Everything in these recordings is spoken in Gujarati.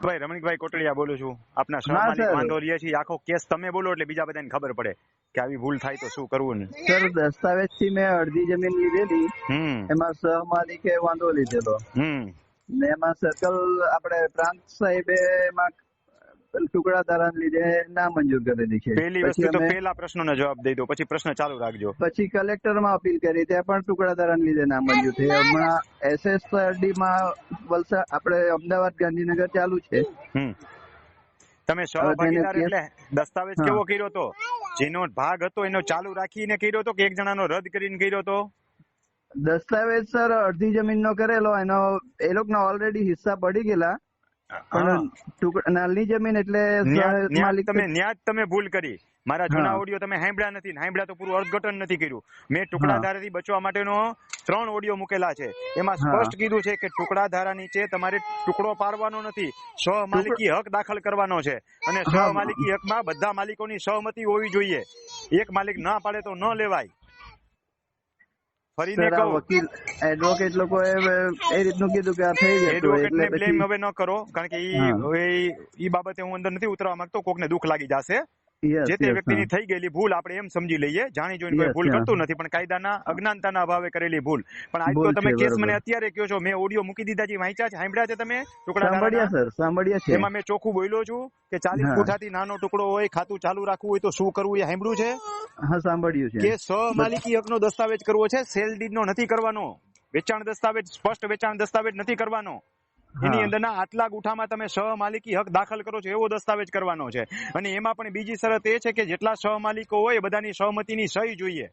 ભાઈ રમણીકભાઈ કોટડિયા બોલું છું. આપના સહમાલિક. વાંધો લઈએ છીએ આખો કેસ તમે બોલો એટલે બીજા બધાને ખબર પડે કે આવી ભૂલ થાય તો શું કરવું ને. સર દસ્તાવેજથી મેં અડધી જમીન લીધેલી હમ. એમાં સહમાલિકે વાંધો લીધેલો. હમ. ને એમાં સર્કલ આપણે પ્રાંત સાહેબે એમાં ટુકડા તારા લીધે ના મંજૂર કરેલી છે પહેલી વસ્તુ તો પહેલા પ્રશ્નોનો જવાબ દઈ દો પછી પ્રશ્ન ચાલુ રાખજો. પછી કલેક્ટરમાં અપીલ કરી ત્યાં પણ ટુકડા તારા લીધે ના મંજૂર થઈ હમણાં એસએસઆરડી માં વલસાડ આપણે અમદાવાદ ગાંધીનગર ચાલુ છે. હમ. તમે સહભાગીદાર એટલે દસ્તાવેજ કેવો કર્યો તો? જેનો ભાગ હતો એનો ચાલુ રાખીને કર્યો હતો કે એક જણાનો રદ કરીને કર્યો હતો દસ્તાવેજ સર અડધી જમીનનો કરેલો એનો એ લોકોના ઓલરેડી હિસ્સા પડી ગયેલા. પણ ટુકડા જમીન એટલે માલિક તમે ન્યાજ તમે ભૂલ કરી. મારા જૂના ઓડિયો તમે સાંભળ્યા નથી સાંભળ્યા તો પૂરું અર્થઘટન નથી કર્યું. મેં ટુકડાધારાથી બચવા માટેનો ત્રણ ઓડિયો મૂકેલા છે. એમાં સ્પષ્ટ કીધું છે કે ટુકડાધારા નીચે તમારે ટુકડો પાડવાનો નથી. સહમાલિકી હક દાખલ કરવાનો છે. અને હા. સહમાલિકી હકમાં બધા માલિકોની સહમતી હોવી જોઈએ. એક માલિક ના પાડે તો ન લેવાય. ફરીને કહું. વકીલ એડવોકેટ લોકો એ રીતનું કીધું કે આ થઈ જતું એડવોકેટ ને બ્લેમ હવે ન કરો કારણ કે ઈ એ બાબતે હું અંદર નથી ઉતરવા માંગતો કોકને દુઃખ લાગી જશે. જે તે વ્યક્તિની થઈ ગયેલી ભૂલ આપણે એમ સમજી લઈએ. જાણી જોઈને કોઈ ભૂલ કરતું નથી પણ કાયદાના અજ્ઞાનતાના અભાવે કરેલી ભૂલ. પણ આજ તો તમે કેસ મને અત્યારે કહો છો મેં ઓડિયો મૂકી દીધા છે વાંચ્યા છે. સાંભળ્યા છે તમે? ટુકડા સાંભળ્યા સર સાંભળ્યા છે. એમાં મેં ચોખ્ખું બોલ્યો છું કે ચાલીસ ફૂટાથી નાનો ટુકડો હોય ખાતું ચાલુ રાખવું હોય તો શું કરવું એ સાંભળ્યું છે? હા સાંભળ્યું છે. કે સહમાલિકી હકનો દસ્તાવેજ કરવો છે? સેલ ડીડનો નથી કરવાનો. વેચાણ દસ્તાવેજ સ્પષ્ટ વેચાણ દસ્તાવેજ નથી કરવાનો. એની. અંદરના આટલા ગુઠામાં તમે સહમાલિકી હક દાખલ કરો છો એવો દસ્તાવેજ કરવાનો છે. અને એમાં પણ બીજી શરત એ છે કે જેટલા સહમાલિકો હોય બધાની સહમતીની સહી જોઈએ.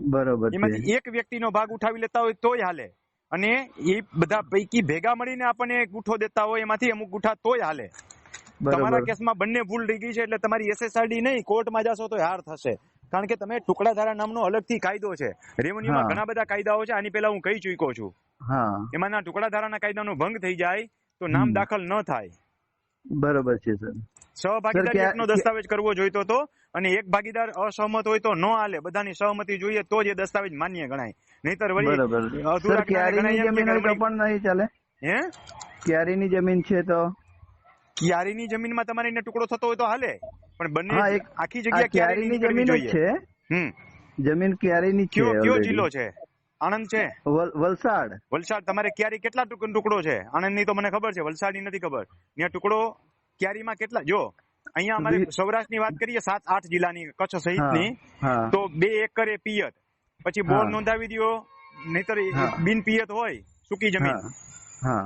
બરોબર એમાંથી એક વ્યક્તિનો ભાગ ઉઠાવી લેતા હોય તોય હાલે. અને એ બધા પૈકી ભેગા મળીને આપણને ગુઠો દેતા હોય એમાંથી અમુક ગુઠા તોય હાલે. તમારા કેસમાં બંને ભૂલ રહી ગઈ છે એટલે તમારી એસએસઆરડી નહીં કોર્ટમાં જશો તો હાર થશે. કારણ કે તમે ટુકડાધારા નામનો અલગથી કાયદો છે. રેવન્યુમાં. ઘણા બધા કાયદાઓ છે. આની પહેલા હું કહી ચૂક્યો છું. હા. એમાંના ટુકડાધારાના કાયદાનો ભંગ થઈ જાય તો નામ દાખલ ન થાય. બરોબર છે સર. સહભાગીદારી એકનો દસ્તાવેજ કરવો જોઈતો હતો અને એક ભાગીદાર અસહમત હોય તો ન હાલે. બધાની સહમતિ જોઈએ તો જ એ દસ્તાવેજ માન્ય ગણાય. નહીતર વળી અધૂરા જમીન પણ નહીં ચાલે? હે? ક્યારીની જમીન છે તો? ક્યારીની જમીનમાં તમારે એને ટુકડો થતો હોય તો હાલે. પણ બંને એક- આખી જગ્યા ક્યારીની જમીન છે. જમીન ક્યારેની છે કયો જિલ્લો છે? આણંદ છે? વલસાડ. વલસાડ તમારે ક્યારી કેટલા ટુકડો છે? આણંદની તો મને ખબર છે વલસાડની નથી ખબર. ત્યાં ટુકડો ક્યારીમાં કેટલા? જો અહીંયા અમારે સૌરાષ્ટ્રની વાત કરીએ સાત આઠ જિલ્લાની કચ્છ સહિતની ની તો બે એકર એ પિયત. પછી બોર નોંધાવી દો નહીતર. બિન પિયત હોય સૂકી જમીન.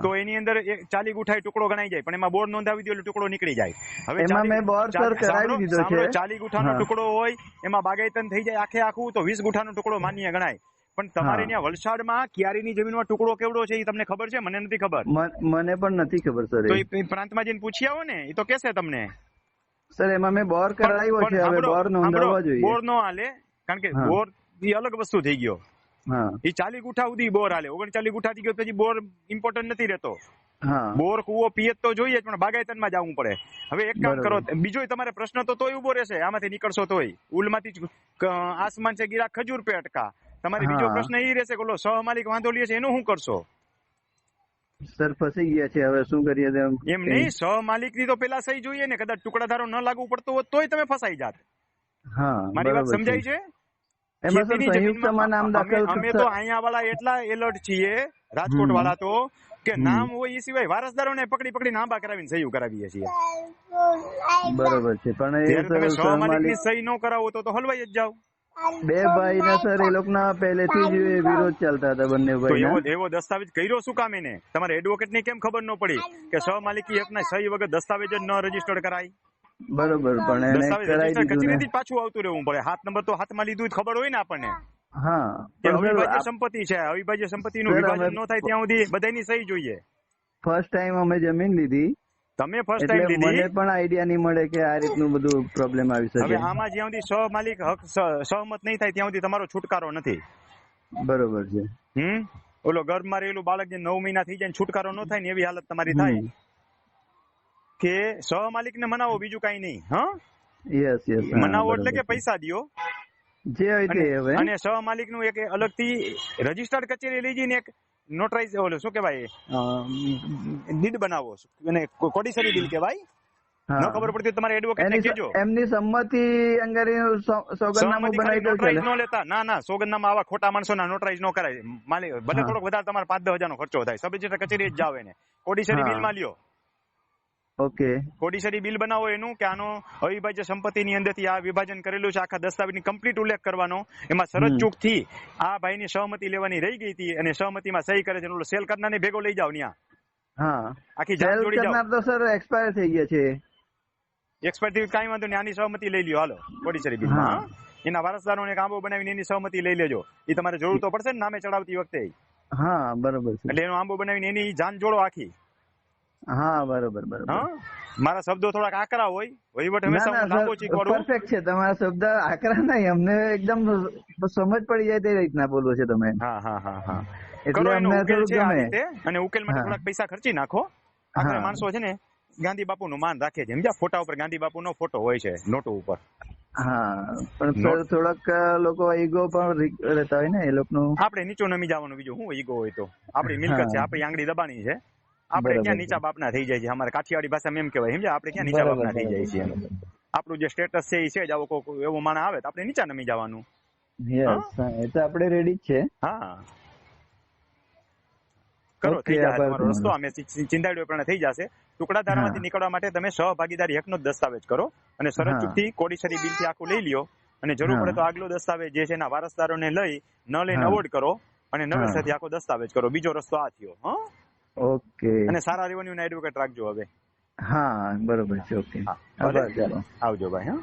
તો એની અંદર ચાલી ગુઠાઈ ટુકડો ગણાઈ જાય પણ એમાં બોર નોંધાવી દીધો એટલે ટુકડો નીકળી જાય. હવે એમાં ચાલી- મેં બોર, સર, કરાવી દીધો છે. ચાલી ગુઠાનો ટુકડો હોય એમાં બાગાયતન થઈ જાય આખે આખું તો વીસ ગુઠાનો ટુકડો માન્ય ગણાય. પણ તમારે. ત્યાં વલસાડમાં ક્યારીની જમીનમાં ટુકડો કેવડો છે એ તમને ખબર છે? મને નથી ખબર. મને પણ નથી ખબર સર તો એ. પ્રાંતમાં જઈને પૂછી આવો ને એ તો કેસે તમને. સર એમાં મેં બોર કરાવ્યો છે હવે બોર નોંધાવવા જોઈએ. બોર નો હાલે કારણ કે બોર એ અલગ વસ્તુ થઈ ગયો. એ ચાલી ગુઠા સુધી બોર હાલે. ઓગણચાલીસ ગુઠા થી ગયો પછી બોર ઇમ્પોર્ટન્ટ નથી રહેતો. બોર કુવો પિયત તો જોઈએ પણ બાગાયતનમાં જવું પડે. હવે એક કામ કરો બીજો તમારે પ્રશ્ન તો તોય ઊભો રહેશે. આમાંથી નીકળશો તોય. ઉલમાંથી આસમાન છે ગીરા ખજૂર પે અટકા. તમારે બીજો પ્રશ્ન એ રહેશે કે સહ માલિક વાંધો લે છે એનું શું કરશો? સર ફસાઈ ગયા છે. હવે શું કરીએ એમ નહીં સહમાલિકની તો પેલા સહી જોઈએ ને. કદાચ ટુકડાધારો ન લાગુ પડતો હોત તોય તમે ફસાઈ જાત. હા મારી વાત સમજાય છે? અમે- દાખલ અમે તો અહીંયા વાળા એટલા એલર્ટ છીએ રાજકોટ વાળા તો કે નામ હોય એ સિવાય વારસદારોને પકડી પકડી નાંબા કરાવીને સહી કરાવીએ છીએ. બરોબર છે પણ તમે સર માલિકની સહી ન કરાવો તો તો હલવાઈ જ જાવ બે ભાઈ ના સર એ લોકોના પહેલેથી જ વિરોધ ચાલતા હતા બંને ભાઈ એવો એવો દસ્તાવેજ કર્યો શું કામ એને? તમારે એડવોકેટની કેમ ખબર ન પડી કે સહ માલિકી એક ના સહી વગર દસ્તાવેજ જ ન રજીસ્ટર્ડ કરાય? બરોબર પણ એને કરાવી દીધું ને. પાછું આવતું રહેવું પડે. હાથ નંબર તો હાથમાં લીધું ખબર હોય ને આપણને. હા અવિભાજ્ય સંપત્તિ છે અવિભાજ્ય સંપત્તિ નું વિભાજન ન થાય ત્યાં સુધી બધાની સહી જોઈએ. ફર્સ્ટ ટાઈમ અમે જમીન લીધી. તમે ફર્સ્ટ ટાઈમ લીધી? મને પણ આઈડિયા નહીં મળે કે આ રીતનું બધું પ્રોબ્લેમ આવી હવે શકે આમાં જ્યાં સુધી સહમાલિક હક સ- સહમત નહીં થાય ત્યાં સુધી તમારો છુટકારો નથી. બરોબર છે. હમ? ઓલો ગર્ભમાં રહેલું બાળક જે નવ મહિના થઈ જાય છુટકારો ન થાય ને એવી હાલત તમારી થાય. કે સહમાલિક ને મનાવો બીજું કઈ નહીં હા? યસ યસ મનાવો એટલે કે પૈસા દિયો. જે હવે. અને સહમાલિકનું એક અલગથી રજીસ્ટર્ડ કચેરી લઈ જઈને એક નોટરાઇઝ ઓલો શું કહેવાય ડીડ બનાવો અને કોડિસરી ડીલ કહેવાય. ન ખબર પડતી તમારે એડવોકેટ ને કહેજો. એમની સંમતિ અંગે સોગંદનામું બનાવી દો ચાલે ન લેતા. ના ના સોગંદનામાં આવા ખોટા માણસો ના નોટરાઇઝ નો કરાય. માલિક ભલે. થોડોક વધારે તમારે પાંચ દસ હજારનો ખર્ચો થાય. સબ રજિસ્ટર કચેરી જ જાવે ને કોડિસરી બિલમાં લ્યો. ઓકે. કોડિસરી બિલ બનાવો એનું કે આનો અવિભાજ્ય સંપત્તિની અંદરથી આ વિભાજન કરેલું છે આખા દસ્તાવેજની કમ્પ્લીટ ઉલ્લેખ કરવાનો. એમાં હમ. ચૂકથી આ ભાઈની સહમતિ લેવાની રહી ગઈ હતી અને સહમતિમાં સહી કરે છે ઓલો સેલ કરનારને ભેગો લઈ જાવ ત્યાં હા. આખી જાત જોડી જાવ તો સર એક્સપાયર થઈ ગયા છે. એક્સપર્ટ કાંઈ વાંધો નહીં આની સહમતિ લઈ લ્યો હાલો કોડિસરી બિલમાં? એના વારસદારોને એક આંબો બનાવીને એની સહમતિ લઈ લેજો. એ તમારે જરૂર તો પડશે ને નામે ચડાવતી વખતે હા બરોબર છે. એટલે એનો આંબો બનાવીને એની જાન જોડો આખી. હા બરોબર બરોબર. મારા શબ્દો થોડાક આકરા હોય વહીવટ હંમેશા લાંબો પરફેક્ટ છે. તમારા શબ્દ આકરા નહીં અમને એકદમ સમજ પડી જાય તે રીતના બોલો છો તમે. હા હા હા હા. એટલે અમને થોડું ગમે. અને ઉકેલ માટે થોડાક પૈસા ખર્ચી નાખો. આખરે માણસો છે ને ગાંધી બાપુ નું માન રાખે છે સમજ્યા ફોટા ઉપર ગાંધી બાપુ નો ફોટો હોય છે નોટો ઉપર. હા પણ થોડોક લોકો ઈગો પણ રહેતા હોય ને એ લોકોનું. આપણે નીચો નમી જવાનું બીજું હું ઈગો હોય તો. આપણી મિલકત છે આપણી આંગળી દબાણી છે. આપણે ક્યાં નીચા બાપના થઈ જાય છે? અમારે કાઠિયાવાડી ભાષામાં એમ કહેવાય. સમજે આપણે ક્યાં નીચા બાપના થઈ જાય છે? આપણું જે સ્ટેટસ છે એ છે જ આવો કોઈ એવો માણસ આવે તો આપણે નીચા નમી જવાનું. યસ એ તો આપણે રેડી જ છે. હા. કરો થઈ જાય તમારો રસ્તો અમે ચિંતાડ્યો પણ થઈ જશે. ટુકડાધારામાંથી હા. નીકળવા માટે તમે સહભાગીદારી હકનો દસ્તાવેજ કરો અને શરત. ચૂકથી કોડીસરી બિલથી આખું લઈ લ્યો અને જરૂર પડે તો આગલો દસ્તાવેજ જે છે એના વારસદારોને લઈ ન લઈને. અવોર્ડ કરો અને. નવેસરથી આખો દસ્તાવેજ કરો. બીજો રસ્તો આ થયો. હં? ઓકે અને સારા રેવન્યુ ના એડવોકેટ રાખજો હવે. હા બરોબર છે ઓકે આવજો ભાઈ હા.